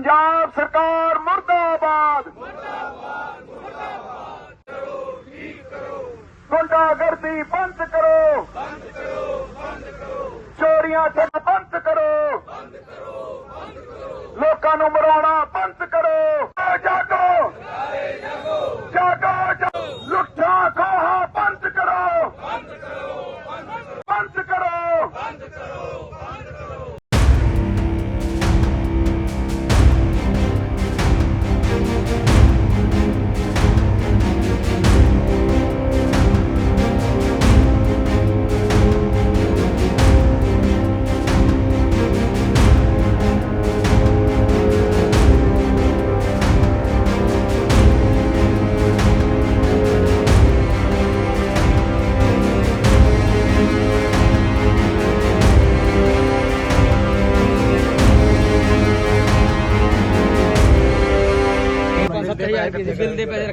ਪੰਜਾਬ ਸਰਕਾਰ ਮੁਰਦਾਬਾਦ। ਗੁੰਡਾਗਰਦੀ ਬੰਦ ਕਰੋ। ਚੋਰੀਆਂ ਠੱਗ ਬੰਦ ਕਰੋ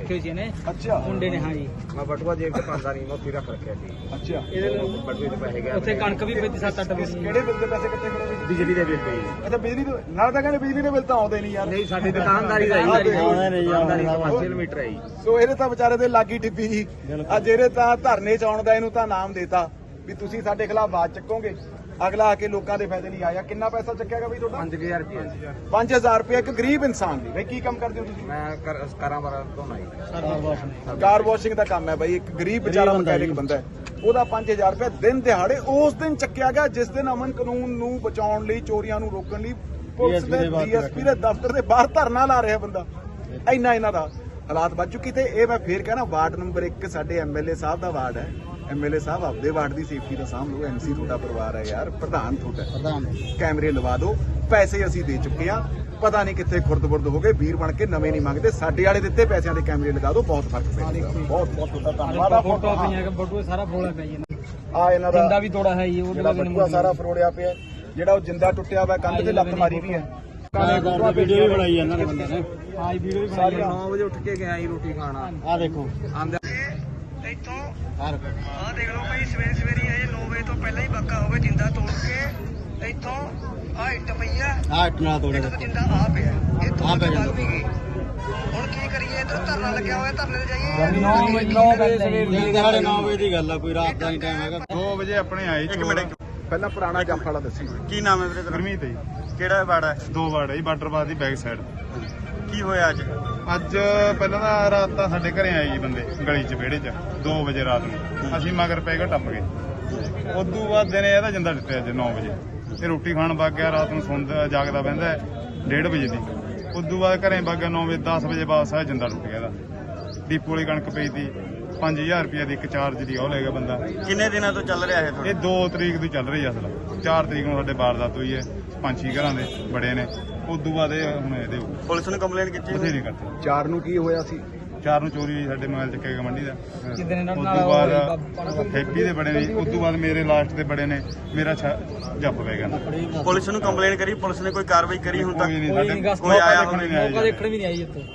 ਰੱਖੇ ਹੋਏ ਸੀ ਇਹਨੇ। ਅੱਛਾ। ਮੁੰਡੇ ਨੇ ਹਾਂ ਜੀ ਮੈਂ ਬਟੂਆ ਜੇਬ ਤੇ ਪਾਉਂਦਾ ਨਹੀਂ ਮੈਂ ਉੱਥੇ ਰੱਖ ਰੱਖਿਆ ਸੀ। ਅੱਛਾ। ਇਹਦੇ ਲਈ ਬਟੂਏ ਤੇ ਪੈਸੇ ਗਿਆ ਉੱਥੇ ਕਣਕ ਵੀ ਪੈਂਦੀ ਸੱਤ ਅੱਠ ਕਿਸ ਵੀ ਕਿਹੜੇ ਬਿੱਲ ਦੇ ਪੈਸੇ ਕਿੱਥੇ ਕਰੋਗੇ? ਬਿਜਲੀ ਦੇ ਬਿੱਲ ਪਈ ਅੱਛਾ ਬਿਜਲੀ ਦੇ ਨਾਲ ਤਾਂ ਕਹਿੰਦੇ ਬਿਜਲੀ ਦੇ ਬਿੱਲ ਤਾਂ ਆਉਂਦੇ ਨਹੀਂ ਯਾਰ। ਨਹੀਂ ਸਾਡੀ ਦੁਕਾਨਦਾਰੀ ਦਾ ਹੀ ਦੁਕਾਨਦਾਰੀ ਦਾ 5 ਕਿਲੋਮੀਟਰ ਹੈ ਜੀ। ਸੋ ਇਹਦੇ ਤਾਂ ਵਿਚਾਰੇ ਦੇ ਲਾਗੀ ਟਿੱਪੀ ਜੀ ਅੱਜ ਇਹਦੇ ਤਾਂ ਧਰਨੇ ਚ ਆਉਣ ਦਾ ਇਹਨੂੰ ਤਾਂ ਨਾਮ ਦੇਤਾ ਵੀ ਤੁਸੀਂ ਸਾਡੇ ਖਿਲਾਫ ਬਾਤ ਚੱਕੋਗੇ। ਅਗਲਾ ਆ ਕੇ ਲੋਕਾਂ ਦੇ ਫਾਇਦੇ ਲਈ ਆਇਆ। ਕਿੰਨਾ ਪੈਸਾ ਚੱਕਿਆਗਾ ਬਈ ਤੁਹਾਡਾ? 5000 ਰੁਪਏ। 5000 ਰੁਪਏ ਇੱਕ ਗਰੀਬ ਇਨਸਾਨ ਲਈ ਬਈ ਕੀ ਕੰਮ ਕਰਦੇ ਹੋ ਤੁਸੀਂ? ਮੈਂ ਕਰ- ਕਾਰਾਂ ਬਾਰਾਂ ਤੋਂ ਆਈ। ਕਾਰ ਵਾਸ਼ਿੰਗ ਦਾ ਕੰਮ ਹੈ ਬਈ। ਇੱਕ ਗਰੀਬ ਵਿਚਾਰਾ ਮਕੈਨਿਕ ਬੰਦਾ ਹੈ। ਉਹਦਾ 5000 ਰੁਪਏ ਦਿਨ ਦਿਹਾੜੇ ਉਸ ਦਿਨ ਚੱਕਿਆ ਗਿਆ ਜਿਸ ਦਿਨ ਅਮਨ ਕਾਨੂੰਨ ਨੂੰ ਬਚਾਉਣ ਲਈ ਚੋਰੀਆਂ ਨੂੰ ਰੋਕਣ ਲਈ ਪੁਲਿਸ ਦੇ ਡੀਐਸਪੀ ਦੇ ਦਫ਼ਤਰ ਦੇ ਬਾਹਰ ਧਰਨਾ ਲਾ ਰਿਹਾ ਬੰਦਾ। ਇੰਨਾ ਇਹਨਾਂ ਦਾ ਹਾਲਾਤ ਵੱਜ ਚੁੱਕੀ ਤੇ ਇਹ ਮੈਂ ਫੇਰ ਕਹਿਣਾ ਵਾਰਡ ਨੰਬਰ 1 ਸਾਡੇ ਐਮਐਲਏ ਸਾਹਿਬ ਦਾ ਵਾਰਡ ਹੈ। ਐਮਐਲਏ ਸਾਹਿਬ ਆਪਦੇ ਵਾਰਡ ਦੀ ਸੇਫਟੀ ਦਾ ਸਾਂਭ ਲਓ ਐਮਸੀ ਤੁਹਾਡਾ ਪਰਿਵਾਰ ਹੈ ਯਾਰ ਪ੍ਰਧਾਨ ਤੁਹਾਡਾ ਪ੍ਰਧਾਨ ਕੈਮਰੇ ਲਵਾ ਦਿਓ ਪੈਸੇ ਅਸੀਂ ਦੇ ਚੁੱਕੇ ਆ ਪਤਾ ਨਹੀਂ ਕਿੱਥੇ ਖੁਰਦ-ਬੁਰਦ ਹੋ ਗਏ ਵੀਰ ਬਣ ਕੇ ਨਵੇਂ ਨਹੀਂ ਮੰਗਦੇ। ਸਾਡੇ ਵਾਲੇ ਦਿੱਤੇ ਪੈਸਿਆਂ ਦੇ ਕੈਮਰੇ ਲਗਾ ਦਿਓ ਬਹੁਤ ਫ਼ਰਕ ਪੈ ਜਾਏਗਾ ਬਹੁਤ ਬਹੁਤ ਤੁਹਾਡਾ ਧੰਨਵਾਦ। ਆ ਫੋਟੋ ਪਈਆਂ ਕਿ ਬਟੂਏ ਸਾਰਾ ਫੋੜਾ ਪਿਆ ਜੀ ਇਹਨਾਂ ਦਾ। ਆ ਜਿੰਦਾ ਵੀ ਤੋੜਾ ਹੈ ਜੀ ਉਹ ਜਿਹੜਾ ਬਟੂਆ ਸਾਰਾ ਫਰੋੜਿਆ ਪਿਆ ਜਿਹੜਾ ਉਹ ਜਿੰਦਾ ਟੁੱਟਿਆ ਹੋਇਆ ਕੰਧ ਤੇ ਲੱਤ ਮਾਰੀ ਵੀ ਹੈ। ਵੀਡੀਓ ਵੀ ਬਣਾਈ ਇਹਨਾਂ ਨੇ ਬੰਦੇ ਨੇ। ਜੀ ਵੀਡੀਓ ਵੀ ਬਣਾਈ ਸਾਰੀਆਂ 9 ਵਜੇ ਉੱਠ ਕੇ ਗਿਆ ਜੀ ਰੋਟੀ ਖਾਣਾ। ਆ ਦੇਖੋ। ਆਂਦੇ ਇੱਥੋਂ। ਆਹ ਦੇਖ ਲਓ ਭਾਈ ਸਵੇਰੇ ਸਵੇਰੇ ਇਹ 9 ਵਜੇ ਤੋਂ ਪਹਿਲਾਂ ਹੀ ਬੱਕਾ ਹੋ ਗਿਆ ਜਿੰਦਾ ਤੋੜ ਕੇ। ਇੱਥੋਂ ਆਹ ਇੱਟ ਪਈ ਆ। ਆ ਇਟਨਾ ਤੋੜੇ ਇੱਥੋਂ ਜਿੰਦਾ ਆ ਪਿਆ। ਇੱਥੋਂ ਤੱਕ ਵੱਲ ਵੀ ਗਈ। ਹੁਣ ਕੀ ਕਰੀਏ ਇੱਧਰ ਧਰਨਾ ਲੱਗਿਆ ਹੋਇਆ ਧਰਨੇ ਤੇ ਜਾਈਏ। 9 ਵਜੇ 9 ਵਜੇ ਸਵੇਰ ਦੀ ਸਾਢੇ 9 ਵਜੇ ਦੀ ਗੱਲ ਆ ਕੋਈ ਰਾਤ ਦਾ ਨਹੀਂ ਟਾਈਮ ਹੈਗਾ। 2 ਵਜੇ ਆਪਣੇ ਆਏ ਚੋਰ ਪਹਿਲਾਂ ਪੁਰਾਣਾ ਜੰਪ ਵਾਲਾ ਦੱਸੀ ਕੀ ਨਾਮ ਹੈ ਵੀਰੇ ਤੇਰਾ? ਗੁਰਮੀਤ ਹੈ ਕਿਹੜਾ ਬਾੜਾ ਹੈ? ਦੋ ਬਾੜਾ ਜੀ ਬਾਰਡਰਬਾਦ ਦੀ ਬੈਕ ਸਾਈਡ ਕੀ ਹੋਇਆ ਅੱਜ? ਅੱਜ ਪਹਿਲਾਂ ਤਾਂ ਰਾਤ ਤਾਂ ਸਾਡੇ ਘਰੇ ਆਏ ਜੀ ਬੰਦੇ ਗਲੀ 'ਚ ਵਿਹੜੇ 'ਚ 2 ਵਜੇ ਰਾਤ ਨੂੰ। ਅਸੀਂ ਮਗਰ ਪੈ ਕੇ ਟੱਪ ਗਏ। ਉਦੋਂ ਬਾਅਦ ਦਿਨੇ ਇਹਦਾ ਜਿੰਦਾ ਦਿੱਤੇ ਅੱਜ 9 ਵਜੇ। ਇਹ ਰੋਟੀ ਖਾਣ ਵਗ ਗਿਆ ਰਾਤ ਨੂੰ ਸੌਂਦਾ ਜਾਗਦਾ ਬਹਿੰਦਾ 1:30 ਵਜੇ ਦੀ। ਉਦੋਂ ਬਾਅਦ ਘਰੇ ਵਗ ਗਿਆ 9 ਵਜੇ 10 ਵਜੇ ਵਾਪਸ ਆਇਆ ਜਿੰਦਾ ਟੁੱਟ ਗਿਆ ਇਹਦਾ। ਡੀਪੂ ਵਾਲੀ ਕਣਕ ਪਈ ਤੀ 5000 ਰੁਪਏ ਦੀ ਇੱਕ ਚਾਰਜ ਦੀ ਉਹ ਲੈ ਗਿਆ ਬੰਦਾ। ਕਿੰਨੇ ਦਿਨਾਂ ਤੋਂ ਚੱਲ ਰਿਹਾ ਇਹ ਇਹ 2 ਤਰੀਕ ਤੋਂ ਚੱਲ ਰਹੀ ਅਸਲ। 4 ਤਰੀਕ ਨੂੰ ਸਾਡੇ ਵਾਰਦਾਤ ਹੋਈ ਹੈ ਪੰਜ ਛੇ ਘਰਾਂ ਦੇ ਬੜੇ ਨੇ। ਉਦੋਂ ਬਾਅਦ ਇਹ ਹੁਣ ਇਹਦੇ ਪੁਲਿਸ ਨੂੰ ਕੰਪਲੇਂਟ ਕੀਤੀ? ਬਥੇਰੇ ਕਰਤੇ। ਚਾਰ ਨੂੰ ਕੀ ਹੋਇਆ ਸੀ? ਚਾਰ ਨੂੰ ਚੋਰੀ ਹੋਈ ਸਾਡੇ ਮੋਬਾਈਲ ਚੱਕੇ ਗਏ ਮੰਡੀ ਦਾ। ਉਦੋਂ ਉਹ ਬਾਅਦ ਹੈਪੀ ਦੇ ਬੜੇ ਨੇ ਉਦੋਂ ਬਾਅਦ ਮੇਰੇ ਲਾਸਟ ਦੇ ਬੜੇ ਨੇ ਮੇਰਾ ਜੱਪ ਪੈ ਗਿਆ ਪੁਲਿਸ ਨੂੰ ਕੰਪਲੇਂਟ ਕਰੀ ਪੁਲਿਸ ਨੇ ਕੋਈ ਕਾਰਵਾਈ ਕਰੀ ਹੁਣ ਤੱਕ? ਕੋਈ ਨਹੀਂ ਕੋਈ ਸਾਡੇ ਨਹੀਂ ਆਇਆ ਦੇਖਣ ਨਹੀਂ ਮੌਕਾ ਆਇਆ ਦੇਖਣ ਵੀ ਨਹੀਂ ਆਈ ਇੱਥੇ।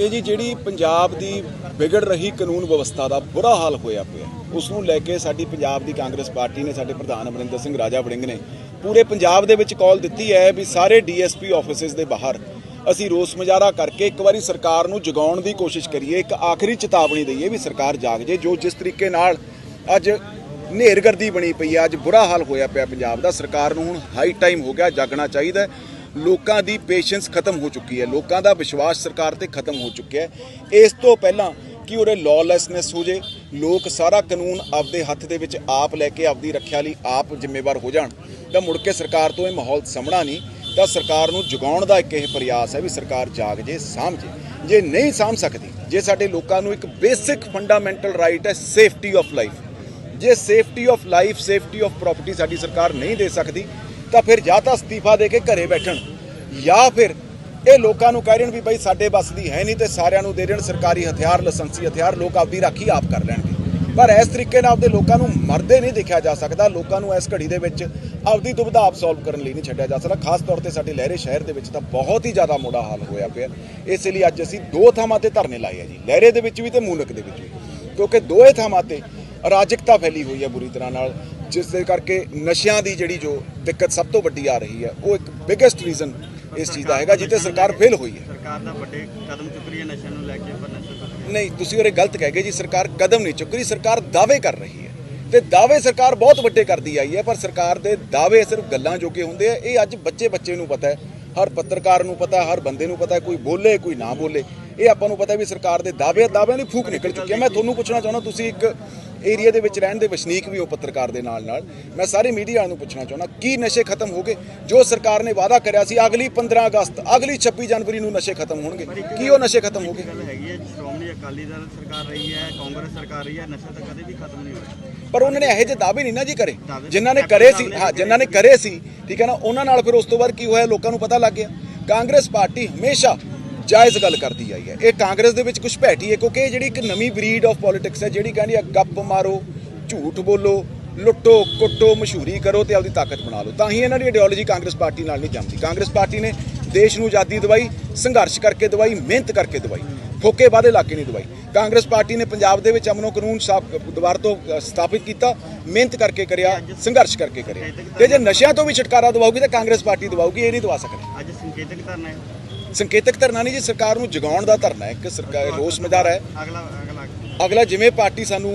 ਇਹ ਜੀ ਜਿਹੜੀ ਪੰਜਾਬ ਦੀ ਵਿਗੜ ਰਹੀ ਕਾਨੂੰਨ ਵਿਵਸਥਾ ਦਾ ਬੁਰਾ ਹਾਲ ਹੋਇਆ ਪਿਆ ਉਸ ਨੂੰ ਲੈ ਕੇ ਸਾਡੀ ਪੰਜਾਬ ਦੀ ਕਾਂਗਰਸ ਪਾਰਟੀ ਨੇ ਸਾਡੇ ਪ੍ਰਧਾਨ ਅਮਰਿੰਦਰ ਸਿੰਘ ਰਾਜਾ ਵੜਿੰਗ ਨੇ ਪੂਰੇ ਪੰਜਾਬ ਦੇ ਵਿੱਚ ਕਾਲ ਦਿੱਤੀ ਹੈ ਵੀ ਸਾਰੇ ਡੀਐਸਪੀ ਆਫਿਸਿਸ ਦੇ ਬਾਹਰ ਅਸੀਂ ਰੋਸ ਮੁਜ਼ਾਹਰਾ ਕਰਕੇ ਇੱਕ ਵਾਰੀ ਸਰਕਾਰ ਨੂੰ ਜਗਾਉਣ ਦੀ ਕੋਸ਼ਿਸ਼ ਕਰੀਏ, ਇੱਕ ਆਖਰੀ ਚੇਤਾਵਨੀ ਦਈਏ ਵੀ ਸਰਕਾਰ ਜਾਗ ਜੇ, ਜੋ ਜਿਸ ਤਰੀਕੇ ਨਾਲ ਅੱਜ ਨੇਰਗਰਦੀ ਬਣੀ ਪਈ ਹੈ, ਅੱਜ ਬੁਰਾ ਹਾਲ ਹੋਇਆ ਪਿਆ ਪੰਜਾਬ ਦਾ, ਸਰਕਾਰ ਨੂੰ ਹੁਣ ਹਾਈ ਟਾਈਮ ਹੋ ਗਿਆ, ਜਾਗਣਾ ਚਾਹੀਦਾ ਲੋਕਾਂ ਦੀ ਪੇਸ਼ੈਂਸ ਖਤਮ ਹੋ ਚੁੱਕੀ ਹੈ। ਲੋਕਾਂ ਦਾ ਵਿਸ਼ਵਾਸ ਸਰਕਾਰ ਤੇ ਖਤਮ ਹੋ ਚੁੱਕਿਆ ਹੈ। ਇਸ ਤੋਂ ਪਹਿਲਾਂ ਕਿ ਉਰੇ ਲਾਅਲੈਸਨੈਸ ਹੋ ਜੇ, ਲੋਕ ਸਾਰਾ ਕਾਨੂੰਨ ਆਪਦੇ ਹੱਥ ਦੇ ਵਿੱਚ ਆਪ ਲੈ ਕੇ ਆਪਦੀ ਰੱਖਿਆ ਲਈ ਆਪ ਜ਼ਿੰਮੇਵਾਰ ਹੋ ਜਾਣ, ਤਾਂ ਮੁੜ ਕੇ ਸਰਕਾਰ ਤੋਂ ਇਹ ਮਾਹੌਲ ਸਾਹਮਣਾ ਨਹੀਂ, ਤਾਂ ਸਰਕਾਰ ਨੂੰ ਜਗਾਉਣ ਦਾ ਇੱਕ ਇਹ ਪ੍ਰਯਾਸ ਹੈ ਵੀ ਸਰਕਾਰ ਜਾਗ ਜੇ, ਸਾਂਭ ਜੇ। ਜੇ ਨਹੀਂ ਸਾਂਭ ਸਕਦੀ, ਜੇ ਸਾਡੇ ਲੋਕਾਂ ਨੂੰ ਇੱਕ ਬੇਸਿਕ ਫੰਡਾਮੈਂਟਲ ਰਾਈਟ ਹੈ ਸੇਫਟੀ ਆਫ ਲਾਈਫ ਜੇ safety of life safety of property ਸਾਡੀ ਸਰਕਾਰ ਨਹੀਂ ਦੇ ਸਕਦੀ ਤਾਂ ਫਿਰ ਜਾਂ ਤਾਂ ਅਸਤੀਫਾ ਦੇ ਕੇ ਘਰੇ ਬੈਠਣ, ਜਾਂ ਫਿਰ ਇਹ ਲੋਕਾਂ ਨੂੰ ਕਹਿ ਰਹਿਣ ਵੀ ਬਈ ਸਾਡੇ ਬਸ ਦੀ ਹੈ ਨਹੀਂ ਤੇ ਸਾਰਿਆਂ ਨੂੰ ਦੇ ਦੇਣ, ਸਰਕਾਰੀ ਹਥਿਆਰ, ਲਾਇਸੈਂਸੀ ਹਥਿਆਰ, ਲੋਕ ਆਪਦੀ ਰਾਖੀ ਆਪ ਕਰ ਲੈਣਗੇ। ਪਰ ਇਸ ਤਰੀਕੇ ਨਾਲ ਆਪਦੇ ਲੋਕਾਂ ਨੂੰ ਮਰਦੇ ਨਹੀਂ ਦੇਖਿਆ ਜਾ ਸਕਦਾ, ਲੋਕਾਂ ਨੂੰ ਇਸ ਘੜੀ ਦੇ ਵਿੱਚ ਆਪਦੀ ਦੁਬਿਧਾ ਆਪ ਸੋਲਵ ਕਰਨ ਲਈ ਨਹੀਂ ਛੱਡਿਆ ਜਾ ਸਕਦਾ। ਖਾਸ ਤੌਰ ਤੇ ਸਾਡੇ ਲਹਿਰੇ ਸ਼ਹਿਰ ਦੇ ਵਿੱਚ ਤਾਂ ਬਹੁਤ ਹੀ ਜ਼ਿਆਦਾ ਮੋੜਾ ਹਾਲ ਹੋਇਆ ਪਿਆ। ਇਸ ਲਈ ਅੱਜ ਅਸੀਂ ਦੋ ਥਾਵਾਂ ਤੇ ਧਰਨੇ ਲਾਏ ਆ ਜੀ, ਲਹਿਰੇ ਦੇ ਵਿੱਚ ਵੀ ਤੇ ਮੂਨਕ ਦੇ ਵਿੱਚ ਵੀ। ਕਿਉਂਕਿ ਦੋਏ ਥਾਵਾਂ ਤੇ ਅਰਾਜਕਤਾ ਫੈਲੀ ਹੋਈ ਹੈ ਬੁਰੀ ਤਰ੍ਹਾਂ ਨਾਲ। ਜਿਸ ਦੇ ਕਰਕੇ ਨਸ਼ਿਆਂ ਦੀ ਜਿਹੜੀ ਜੋ ਦਿੱਕਤ ਸਭ ਤੋਂ ਵੱਡੀ ਆ ਰਹੀ ਹੈ ਉਹ ਇੱਕ ਬਿਗੇਸਟ ਰੀਜ਼ਨ ਇਸ ਚੀਜ਼ ਦਾ ਹੈਗਾ ਜਿੱਤੇ ਸਰਕਾਰ ਫੇਲ ਹੋਈ ਹੈ। ਸਰਕਾਰ ਦਾ ਵੱਡੇ ਕਦਮ ਚੁੱਕ ਰਹੀ ਹੈ ਨਸ਼ਿਆਂ ਨੂੰ ਲੈ ਕੇ ਪਰ ਨਸ਼ਾ ਨਹੀਂ। ਤੁਸੀਂ ਉਹਰੇ ਗਲਤ ਕਹਿ ਗਏ ਜੀ ਸਰਕਾਰ ਕਦਮ ਨਹੀਂ ਚੁੱਕ ਰਹੀ ਸਰਕਾਰ ਦਾਅਵੇ ਕਰ ਰਹੀ ਹੈ। ਤੇ ਦਾਅਵੇ ਸਰਕਾਰ ਬਹੁਤ ਵੱਡੇ ਕਰਦੀ ਆਈ ਹੈ ਪਰ ਸਰਕਾਰ ਦੇ ਦਾਅਵੇ ਸਿਰਫ ਗੱਲਾਂ ਜੋਗੇ ਹੁੰਦੇ ਆ ਇਹ ਅੱਜ ਬੱਚੇ ਬੱਚੇ ਨੂੰ ਪਤਾ ਹੈ। ਹਰ ਪੱਤਰਕਾਰ ਨੂੰ ਪਤਾ ਹਰ ਬੰਦੇ ਨੂੰ ਪਤਾ ਕੋਈ ਬੋਲੇ ਕੋਈ ਨਾ ਬੋਲੇ। ਇਹ ਆਪਾਂ ਨੂੰ ਪਤਾ ਵੀ ਸਰਕਾਰ ਦੇ ਦਾਅਵੇ ਦਾਅਵਿਆਂ ਦੀ ਫੂਕ ਨਿਕਲ ਚੁੱਕੀ ਹੈ। ਮੈਂ ਤੁਹਾਨੂੰ ਪੁੱਛਣਾ ਚਾਹੁੰਦਾ ਤੁਸੀਂ ਇੱਕ ਏਰੀਆ ਦੇ ਵਿੱਚ ਰਹਿਣ ਦੇ ਵਸਨੀਕ ਵੀ ਹੋ ਪੱਤਰਕਾਰ ਦੇ ਨਾਲ ਨਾਲ। ਮੈਂ ਸਾਰੇ ਮੀਡੀਆ ਨੂੰ ਪੁੱਛਣਾ ਚਾਹੁੰਦਾ ਕੀ ਨਸ਼ੇ ਖਤਮ ਹੋ ਗਏ? ਜੋ ਸਰਕਾਰ ਨੇ ਵਾਅਦਾ ਕਰਿਆ ਸੀ ਅਗਲੀ 15 ਅਗਸਤ ਅਗਲੀ 26 ਜਨਵਰੀ ਨੂੰ ਨਸ਼ੇ ਖਤਮ ਹੋਣਗੇ। ਕੀ ਉਹ ਨਸ਼ੇ ਖਤਮ ਹੋ ਗਏ? ਗੱਲ ਹੈਗੀ ਹੈ ਸ਼੍ਰੋਮਣੀ ਅਕਾਲੀ ਦਲ ਸਰਕਾਰ ਰਹੀ ਹੈ ਕਾਂਗਰਸ ਸਰਕਾਰ ਰਹੀ ਹੈ ਨਸ਼ਾ ਤਾਂ ਕਦੇ ਵੀ ਖਤਮ ਨਹੀਂ ਹੋਇਆ। ਪਰ ਉਹਨਾਂ ਨੇ ਇਹੋ ਜਿਹੇ ਦਾਅਵੇ ਨਹੀਂ ਨਾ ਜੀ ਕਰੇ। ਜਿਨ੍ਹਾਂ ਨੇ ਕਰੇ ਸੀ ਹਾਂ। ਜਿਨ੍ਹਾਂ ਨੇ ਕਰੇ ਸੀ ਠੀਕ ਹੈ ਨਾ ਉਹਨਾਂ ਨਾਲ ਫਿਰ ਉਸ ਤੋਂ ਬਾਅਦ ਕੀ ਹੋਇਆ? ਲੋਕਾਂ ਨੂੰ ਪਤਾ ਲੱਗ ਗਿਆ। ਕਾਂਗਰਸ ਪਾਰਟੀ ਹਮੇਸ਼ਾ ਜਾਇਜ਼ ਗੱਲ ਕਰਦੀ ਆਈ ਹੈ। ਇਹ ਕਾਂਗਰਸ ਦੇ ਵਿੱਚ ਕੁਝ ਭੈਟੀ ਹੈ, ਕਿਉਂਕਿ ਇਹ ਜਿਹੜੀ ਇੱਕ ਨਵੀਂ ਬਰੀਡ ਆਫ ਪੋਲਿਟਿਕਸ ਹੈ, ਜਿਹੜੀ ਕਹਿੰਦੀ ਆ, ਗੱਪ ਮਾਰੋ, ਝੂਠ ਬੋਲੋ, ਲੁੱਟੋ, ਕੁੱਟੋ, ਮਸ਼ਹੂਰੀ ਕਰੋ ਤੇ ਆਪਦੀ ਤਾਕਤ ਬਣਾ ਲਓ। ਤਾਂ ਹੀ ਇਹਨਾਂ ਦੀ ਆਈਡੀਓਲੋਜੀ ਕਾਂਗਰਸ ਪਾਰਟੀ ਨਾਲ ਨਹੀਂ ਜੰਮਦੀ। ਕਾਂਗਰਸ ਪਾਰਟੀ ਨੇ ਦੇਸ਼ ਨੂੰ ਆਜ਼ਾਦੀ ਦਵਾਈ, ਸੰਘਰਸ਼ ਕਰਕੇ ਦਵਾਈ, ਮਿਹਨਤ ਕਰਕੇ ਦਵਾਈ, ਫੋਕੇ ਵਾਦੇ ਲਾ ਕੇ ਨਹੀਂ ਦਵਾਈ। ਕਾਂਗਰਸ ਪਾਰਟੀ ਨੇ ਪੰਜਾਬ ਦੇ ਵਿੱਚ ਅਮਨੋ ਕਾਨੂੰਨ ਸਾਫ਼ ਦੁਬਾਰਾ ਤੋਂ ਸਥਾਪਿਤ ਕੀਤਾ, ਮਿਹਨਤ ਕਰਕੇ ਕਰਿਆ, ਸੰਘਰਸ਼ ਕਰਕੇ ਕਰਿਆ। ਤੇ ਜੇ ਨਸ਼ਿਆਂ ਤੋਂ ਵੀ ਛੁਟਕਾਰਾ ਦਵਾਉਗੀ ਤਾਂ ਕਾਂਗਰਸ ਪਾਰਟੀ ਦਵਾਉਗੀ ਇਹ ਨਹੀਂ ਦਵਾ ਸਕਦੀ। ਅੱਜ ਸੰਕੇਤਕ ਧਰਨਾ ਹੈ। ਸੰਕੇਤਕ ਧਰਨਾ ਨਹੀਂ ਜੀ ਸਰਕਾਰ ਨੂੰ ਜਗਾਉਣ ਦਾ ਧਰਨਾ ਹੈ ਕਿ ਸਰਕਾਰ ਰੋਸ ਮਜ਼ਾਰਾ ਹੈ। ਅਗਲਾ ਅਗਲਾ ਅਗਲਾ ਜਿਵੇਂ ਪਾਰਟੀ ਸਾਨੂੰ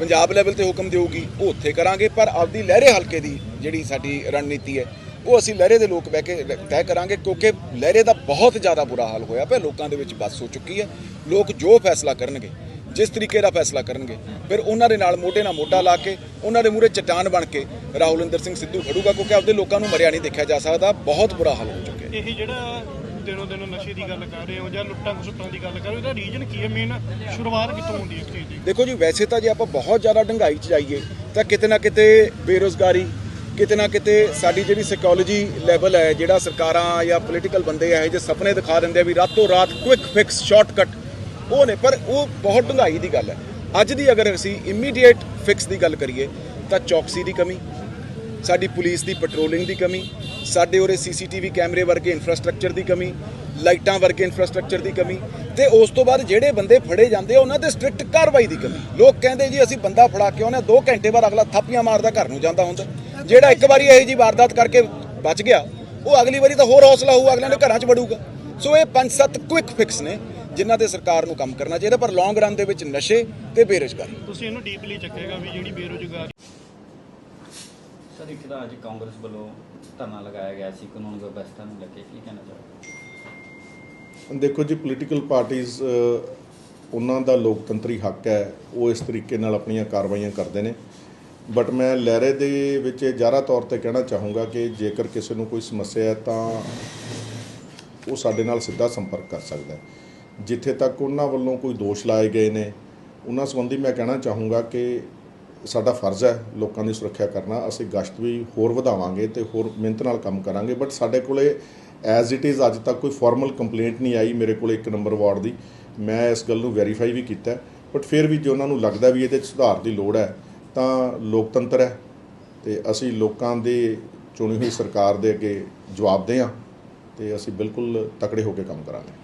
ਪੰਜਾਬ ਲੈਵਲ ਤੇ ਹੁਕਮ ਦੇਊਗੀ ਉਹ ਉੱਥੇ ਕਰਾਂਗੇ ਪਰ ਆਪਦੀ ਲਹਿਰੇ ਹਲਕੇ ਦੀ ਜਿਹੜੀ ਸਾਡੀ ਰਣਨੀਤੀ ਹੈ ਉਹ ਅਸੀਂ ਲਹਿਰੇ ਦੇ ਲੋਕ ਬਹਿ ਕੇ ਤੈਅ ਕਰਾਂਗੇ ਕਿਉਂਕਿ ਲਹਿਰੇ ਦਾ ਬਹੁਤ ਜ਼ਿਆਦਾ ਬੁਰਾ ਹਾਲ ਹੋਇਆ ਪਿਆ ਲੋਕਾਂ ਦੇ ਵਿੱਚ ਬੱਸ ਹੋ ਚੁੱਕੀ ਹੈ। ਲੋਕ ਜੋ ਫੈਸਲਾ ਕਰਨਗੇ ਜਿਸ ਤਰੀਕੇ ਦਾ ਫੈਸਲਾ ਕਰਨਗੇ ਫਿਰ ਉਹਨਾਂ ਦੇ ਨਾਲ ਮੋਢੇ ਨਾਲ ਮੋਢਾ ਲਾ ਕੇ ਉਹਨਾਂ ਦੇ ਮੂਹਰੇ ਚਟਾਨ ਬਣ ਕੇ ਰਾਹੁਲਿੰਦਰ ਸਿੰਘ ਸਿੱਧੂ ਖੜੂਗਾ ਕਿਉਂਕਿ ਆਪਦੇ ਲੋਕਾਂ ਨੂੰ ਮਰਿਆ ਨਹੀਂ ਦੇਖਿਆ ਜਾ ਸਕਦਾ ਬਹੁਤ ਬੁਰਾ ਹਾਲ ਹੋ ਚੁੱਕਿਆ ਹੈ। ਇਹ ਜਿਹੜਾ ਦਿਨੋਂ ਦਿਨ ਨਸ਼ੇ ਦੀ ਗੱਲ ਕਰ ਰਹੇ ਹੋ ਜਾਂ ਲੁੱਟਾਂ ਖਸੁੱਟਾਂ ਦੀ ਗੱਲ ਕਰ ਰਹੇ ਹੋ, ਇਹਦਾ ਰੀਜਨ ਕੀ ਹੈ? ਮੇਨ ਸ਼ੁਰੂਆਤ ਕਿੱਥੋਂ ਹੁੰਦੀ ਹੈ ਇਸ ਚੀਜ਼ ਦੀ? ਦੇਖੋ ਜੀ, ਵੈਸੇ ਤਾਂ ਜੇ ਆਪਾਂ ਬਹੁਤ ਜ਼ਿਆਦਾ ਡੰਗਾਈ ਚ ਜਾਈਏ, ਤਾਂ ਕਿਤੇ ਨਾ ਕਿਤੇ ਬੇਰੋਜ਼ਗਾਰੀ, ਕਿਤੇ ਨਾ ਕਿਤੇ ਸਾਡੀ ਜਿਹੜੀ ਸਾਈਕੋਲੋਜੀ ਲੈਵਲ ਹੈ, ਜਿਹੜਾ ਸਰਕਾਰਾਂ ਜਾਂ ਪੋਲੀਟੀਕਲ ਬੰਦੇ ਆ, ਇਹ ਜੇ ਸੁਪਨੇ ਦਿਖਾ ਦਿੰਦੇ ਆ ਵੀ ਰਾਤੋਂ ਰਾਤ ਕੁਇਕ ਫਿਕਸ ਸ਼ਾਰਟਕਟ ਉਹ ਨੇ, ਪਰ ਉਹ ਬਹੁਤ ਡੰਗਾਈ ਦੀ ਗੱਲ ਹੈ। ਅੱਜ ਦੀ ਅਗਰ ਅਸੀਂ ਇਮੀਡੀਏਟ ਫਿਕਸ ਦੀ ਗੱਲ ਕਰੀਏ, ਤਾਂ ਚੌਕਸੀ ਦੀ ਕਮੀ, ਸਾਡੀ ਪੁਲਿਸ ਦੀ ਪੈਟਰੋਲਿੰਗ ਦੀ ਕਮੀ ਸਾਡੇ ਉਰੇ ਸੀਸੀਟੀਵੀ ਕੈਮਰੇ ਵਰਗੇ ਇਨਫਰਾਸਟ੍ਰਕਚਰ ਦੀ ਕਮੀ, ਲਾਈਟਾਂ ਵਰਗੇ ਇਨਫਰਾਸਟ੍ਰਕਚਰ ਦੀ ਕਮੀ ਤੇ ਉਸ ਤੋਂ ਬਾਅਦ ਜਿਹੜੇ ਬੰਦੇ ਫੜੇ ਜਾਂਦੇ ਉਹਨਾਂ ਤੇ ਸਟ੍ਰਿਕਟ ਕਾਰਵਾਈ ਦੀ ਕਮੀ। ਲੋਕ ਕਹਿੰਦੇ ਜੀ, ਅਸੀਂ ਬੰਦਾ ਫੜਾ ਕੇ ਆਉਂਦੇ 2 ਘੰਟੇ ਬਾਅਦ ਅਗਲਾ ਥਾਪੀਆਂ ਮਾਰਦਾ, ਘਰ ਨੂੰ ਜਾਂਦਾ ਹੁੰਦਾ। ਜਿਹੜਾ ਇੱਕ ਵਾਰੀ ਇਹੋ ਜੀ ਵਾਰਦਾਤ ਕਰਕੇ ਬਚ ਗਿਆ, ਉਹ ਅਗਲੀ ਵਾਰੀ ਤਾਂ ਹੋਰ ਹੌਸਲਾ ਹੋਊ, ਅਗਲਿਆਂ ਦੇ ਘਰਾਂ 'ਚ ਵੜੂਗਾ। ਸੋ ਇਹ ਪੰਜ ਸੱਤ ਕੁਇਕ ਫਿਕਸ ਨੇ, ਜਿਨ੍ਹਾਂ ਤੇ ਸਰਕਾਰ ਨੂੰ ਕੰਮ ਕਰਨਾ ਚਾਹੀਦਾ, ਪਰ ਲੌਂਗ ਰਨ ਦੇ ਵਿੱਚ ਨਸ਼ੇ ਤੇ ਬੇਰੁਜ਼ਗਾਰੀ। ਤੁਸੀਂ ਇਹਨੂੰ ਡੀਪਲੀ ਚੱਕੇਗਾ ਵੀ ਜਿਹੜੀ ਬੇਰੁਜ਼ਗਾਰੀ ਸਰ ਇੱਕ ਤਾਂ ਅੱਜ ਕਾਂਗਰਸ ਵੱਲੋਂ ਧਰਨਾ ਲਗਾਇਆ ਗਿਆ ਸੀ, ਕਾਨੂੰਨ ਵਿਵਸਥਾ ਨੂੰ ਲੈ ਕੇ ਕੀ ਕਹਿਣਾ ਚਾਹੋਗੇ? ਦੇਖੋ ਜੀ ਪੋਲੀਟੀਕਲ ਪਾਰਟੀਆਂ ਉਹਨਾਂ ਦਾ ਲੋਕਤੰਤਰੀ ਹੱਕ ਹੈ, ਉਹ ਇਸ ਤਰੀਕੇ ਨਾਲ ਆਪਣੀਆਂ ਕਾਰਵਾਈਆਂ ਕਰਦੇ ਨੇ। ਬਟ ਮੈਂ ਲਹਿਰੇ ਦੇ ਵਿੱਚ ਇਹ ਜਾਰਾ ਤੌਰ ਤੇ ਕਹਿਣਾ ਚਾਹੂੰਗਾ ਕਿ ਜੇਕਰ ਕਿਸੇ ਨੂੰ ਕੋਈ ਸਮੱਸਿਆ ਹੈ ਤਾਂ ਉਹ ਸਾਡੇ ਨਾਲ ਸਿੱਧਾ ਸੰਪਰਕ ਕਰ ਸਕਦਾ ਹੈ। ਜਿੱਥੇ ਤੱਕ ਉਹਨਾਂ ਵੱਲੋਂ ਕੋਈ ਦੋਸ਼ ਲਾਏ ਗਏ ਨੇ, ਉਹਨਾਂ ਸੰਬੰਧੀ ਮੈਂ ਕਹਿਣਾ ਚਾਹੂੰਗਾ ਕਿ ਸਾਡਾ ਫਰਜ਼ ਹੈ ਲੋਕਾਂ ਦੀ ਸੁਰੱਖਿਆ ਕਰਨਾ, ਅਸੀਂ ਗਸ਼ਤ ਵੀ ਹੋਰ ਵਧਾਵਾਂਗੇ ਤੇ ਹੋਰ ਮਿਹਨਤ ਨਾਲ ਕੰਮ ਕਰਾਂਗੇ ਬਟ ਸਾਡੇ ਕੋਲੇ ਐਜ਼ ਇਟ ਇਜ਼ ਅੱਜ ਤੱਕ ਕੋਈ ਫਾਰਮਲ ਕੰਪਲੇਂਟ ਨਹੀਂ ਆਈ ਮੇਰੇ ਕੋਲੇ ਇੱਕ ਨੰਬਰ ਵਾਰਡ ਦੀ। ਮੈਂ ਇਸ ਗੱਲ ਨੂੰ ਵੈਰੀਫਾਈ ਵੀ ਕੀਤਾ ਬਟ ਫਿਰ ਵੀ ਜੇ ਉਹਨਾਂ ਨੂੰ ਲੱਗਦਾ ਵੀ ਇਹਦੇ 'ਚ ਸੁਧਾਰ ਦੀ ਲੋੜ ਹੈ, ਤਾਂ ਲੋਕਤੰਤਰ ਹੈ ਤੇ ਅਸੀਂ ਲੋਕਾਂ ਦੇ ਚੁਣੀ ਹੋਈ ਸਰਕਾਰ ਦੇ ਅੱਗੇ ਜਵਾਬਦੇ ਹਾਂ ਤੇ ਅਸੀਂ ਬਿਲਕੁਲ ਤਕੜੇ ਹੋ ਕੇ ਕੰਮ ਕਰਾਂਗੇ।